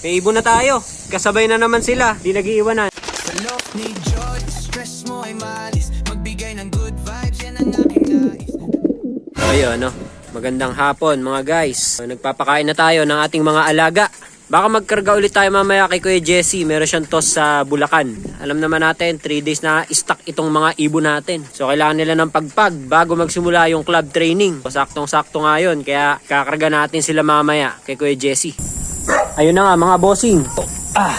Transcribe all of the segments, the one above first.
May ibon na tayo. Kasabay na naman sila. Di nag-iiwanan. Sa loob ni Joy, stress mo ay malis Magbigay ng good vibes, yan ang aking nais Ayun, no? Magandang hapon mga guys. Nagpapakain na tayo ng ating mga alaga. Baka magkarga ulit tayo mamaya kay Kuya Jesse. Meron siyang toss sa Bulacan. Alam naman natin, 3 days na stock itong mga ibon natin. So kailangan nila ng pagpag bago magsimula yung club training. Saktong-sakto nga yun. Kaya kakarga natin sila mamaya kay Kuya Jesse. Ayun na nga mga bossing. Ah,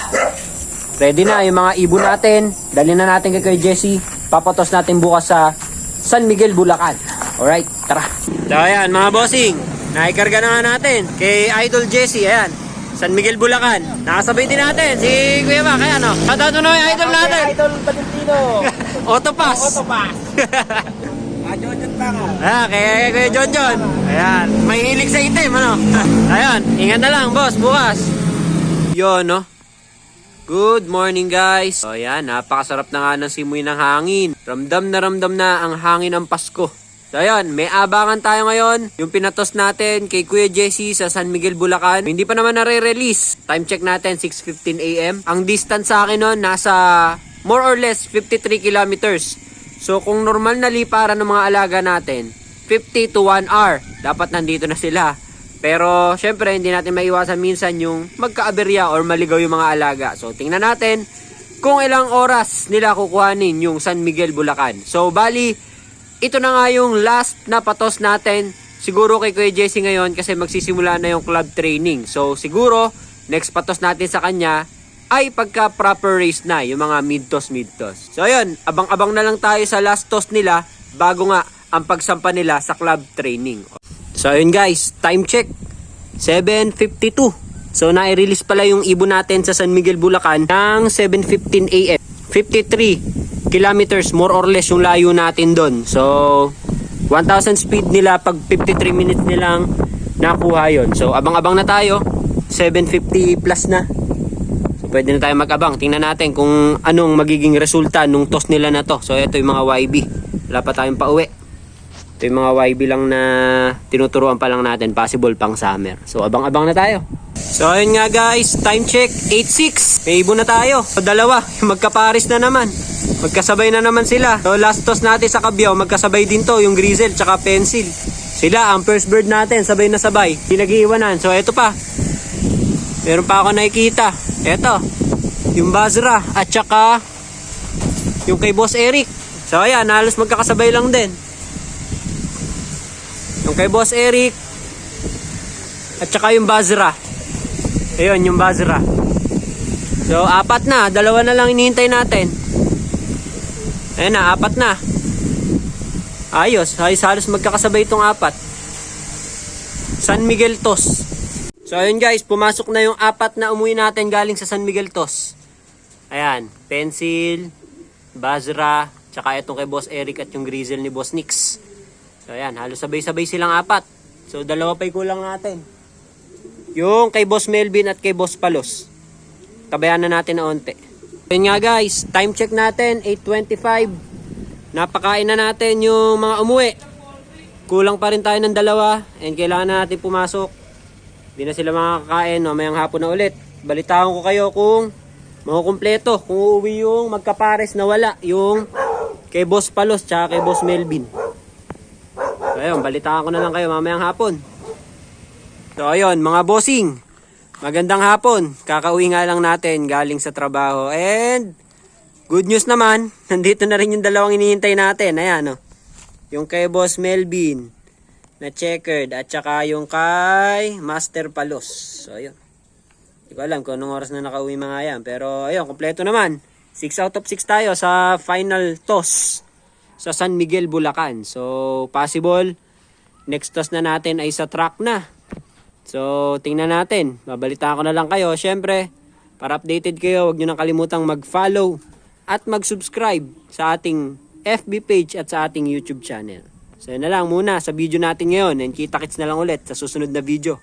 Ready na yung mga ibon natin. Dali na natin kay Kuya Jesse. Papatos natin bukas sa San Miguel, Bulacan. Alright, tara. So ayan mga bossing. Naikarga na nga natin kay Idol Jesse. Ayan. San Miguel, Bulacan. Nakasabay din natin si Kuya Mac. Ayan o. Shoutout mo na yung idol natin. Idol Valentino. Autopass. Autopass. Ah, Jojon pa nga. Ah, kay, Kuya John John. Ayan. May hilig sa itim, ano? Ayan. Ingat na lang, boss. Bukas. Yun, no? Good morning, guys. So, ayan. Napakasarap na nga ng simoy ng hangin. Ramdam na ramdam na ang hangin ng Pasko. So, ayan. May abangan tayo ngayon. Yung pinatos natin kay Kuya Jesse sa San Miguel, Bulacan. Hindi pa naman nare-release. Time check natin, 6.15 a.m. Ang distance sa akin nun, nasa more or less 53 kilometers. So kung normal na liparan ng mga alaga natin, 50 to 1 hour, dapat nandito na sila. Pero syempre hindi natin maiwasan minsan yung magkaaberya or maligaw yung mga alaga. So tingnan natin kung ilang oras nila kukuhanin yung San Miguel, Bulacan. So bali, ito na nga yung last na patos natin siguro kay Kuya Jesse ngayon kasi magsisimula na yung club training. So siguro, next patos natin sa kanya ay pagka proper race na, yung mga mid-toss, mid-toss. So ayun, abang-abang na lang tayo sa last toss nila bago nga ang pagsampa nila sa club training. So ayun guys, time check. 7.52. So nai-release pala yung ibon natin sa San Miguel, Bulacan ng 7.15 AM. 53 kilometers more or less yung layo natin doon. So 1,000 speed nila pag 53 minutes nilang nakuha yon. So abang-abang na tayo. 750 plus na. Pwede na tayo mag-abang. Tingnan natin kung anong magiging resulta nung toss nila na to. So ito yung mga YB. Wala pa tayong pauwi. Ito yung mga YB lang na tinuturuan pa lang natin. Possible pang summer. So abang-abang na tayo. So ayun nga guys, time check 8.6. May ibon na tayo. So dalawa, magkaparis na naman. Magkasabay na naman sila. So last toss natin sa Kabyaw, magkasabay din to, yung Grizzle tsaka Pencil. Sila, ang first bird natin, sabay na sabay. Hindi nag-iiwanan. So ito pa. Meron pa ako nakikita. Ito. Yung Bazra at tsaka yung kay Boss Eric. So ayan, halos magkakasabay lang din. Yung kay Boss Eric at tsaka yung Bazra. Ayun, yung Bazra. So, apat na. Dalawa na lang inihintay natin. Ayun na, apat na. Ayos. Ayos halos magkakasabay itong apat. San Miguel Tos. So, ayun guys. Pumasok na yung apat na umuwi natin galing sa San Miguel Tos. Ayan. Pencil, Bazra, tsaka itong kay Boss Eric at yung Grizzle ni Boss Nix. So, ayan. Halos sabay-sabay silang apat. So, dalawa pa'y kulang natin. Yung kay Boss Melvin at kay Boss Palos. Tabayan na natin na onte. Yun nga guys, time check natin, 8.25. Napakain na natin yung mga umuwi. Kulang pa rin tayo ng dalawa and kailangan na natin pumasok. Hindi na sila makakain, mamayang hapon na ulit. Balitaan ko kayo kung makukumpleto. Kung uuwi yung magkapares na wala, yung kay Boss Palos tsaka kay Boss Melvin. So ayun, balitaan ko na lang kayo mamayang hapon. So ayun, mga bossing. Magandang hapon. Kakauwi nga lang natin galing sa trabaho. And good news naman, nandito na rin yung dalawang inihintay natin. Ayan oh. Yung kay Boss Melvin na checkered at saka yung kay Master Palos. So ayun. Hindi ko alam kung anong oras na nakauwi mga yan. Pero ayun, kompleto naman. 6 out of 6 tayo sa final toss sa San Miguel, Bulacan. So possible, next toss na natin ay sa track na. So, tingnan natin. Babalitaan ko na lang kayo. Siyempre, para updated kayo, huwag nyo nang kalimutang mag-follow at mag-subscribe sa ating FB page at sa ating YouTube channel. So, yun na lang muna sa video natin ngayon and kita-kits na lang ulit sa susunod na video.